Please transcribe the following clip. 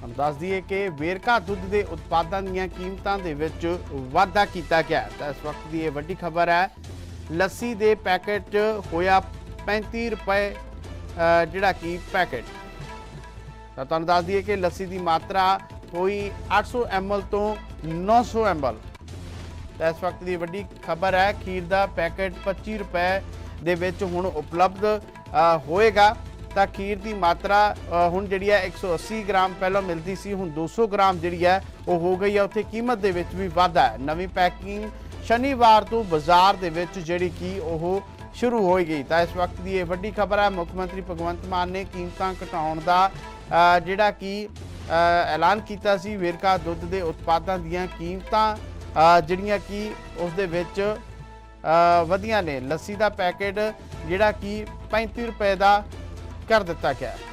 ਤੁਹਾਨੂੰ ਦੱਸ ਦਈਏ ਕਿ ਵੇਰਕਾ ਦੁੱਧ ਦੇ ਉਤਪਾਦਾਂ ਦੀਆਂ ਕੀਮਤਾਂ ਦੇ ਵਿੱਚ ਵਾਧਾ ਕੀਤਾ ਗਿਆ ਹੈ। ਤਾਂ ਇਸ ਵਕਤ ਦੀ ਇਹ ਵੱਡੀ ਖਬਰ ਹੈ ਲੱਸੀ ਦੇ ਪੈਕੇਟ 'ਚ ਹੋਇਆ 35 ਰੁਪਏ ਜਿਹੜਾ ਕਿ ਪੈਕੇਟ। ਤਾਂ ਤੁਹਾਨੂੰ ਦੱਸ ਦਈਏ ਕਿ ਲੱਸੀ ਦੀ ਮਾਤਰਾ ਹੋਈ 800 ml ਤੋਂ 900 ml ਤਾਂ ਇਸ ਵਕਤ ਦੀ ਵੱਡੀ ਖਬਰ ਹੈ ਖੀਰ ਦਾ ਪੈਕੇਟ 25 ਰੁਪਏ ਦੇ ਵਿੱਚ ਹੁਣ ਉਪਲਬਧ ਅ, ਹੋਏਗਾ। ਤਾਂ ਖੀਰ ਦੀ ਮਾਤਰਾ ਹੁਣ ਜਿਹੜੀ ਹੈ 180 ਗ੍ਰਾਮ ਪਹਿਲਾਂ ਮਿਲਦੀ ਸੀ, ਹੁਣ 200 ਗ੍ਰਾਮ ਜਿਹੜੀ ਹੈ ਉਹ ਹੋ ਗਈ ਹੈ। ਉੱਥੇ ਕੀਮਤ ਦੇ ਵਿੱਚ ਵੀ ਵਾਧਾ ਹੈ। ਨਵੀਂ ਪੈਕਿੰਗ ਸ਼ਨੀਵਾਰ ਤੋਂ ਬਾਜ਼ਾਰ ਦੇ ਵਿੱਚ ਜਿਹੜੀ ਕੀ ਉਹ ਸ਼ੁਰੂ ਹੋਈ ਗਈ। ਤਾਂ ਇਸ ਵਕਤ ਦੀ ਇਹ ਵੱਡੀ ਖਬਰ ਹੈ, ਮੁੱਖ ਮੰਤਰੀ ਭਗਵੰਤ ਮਾਨ ਨੇ ਕੀਮਤਾਂ ਘਟਾਉਣ ਦਾ ਜਿਹੜਾ ਕਿ ਐਲਾਨ ਕੀਤਾ ਸੀ। ਵੇਰਕਾ ਦੁੱਧ ਦੇ ਉਤਪਾਦਾਂ ਦੀਆਂ ਕੀਮਤਾਂ ਜਿਹੜੀਆਂ ਕਿ ਉਸ ਦੇ ਵਿੱਚ ਵਧੀਆਂ ਨੇ। ਲੱਸੀ ਦਾ ਪੈਕੇਟ ਜਿਹੜਾ ਕਿ 35 ਰੁਪਏ ਦਾ ਕਰ ਦਿੱਤਾ ਗਿਆ ਹੈ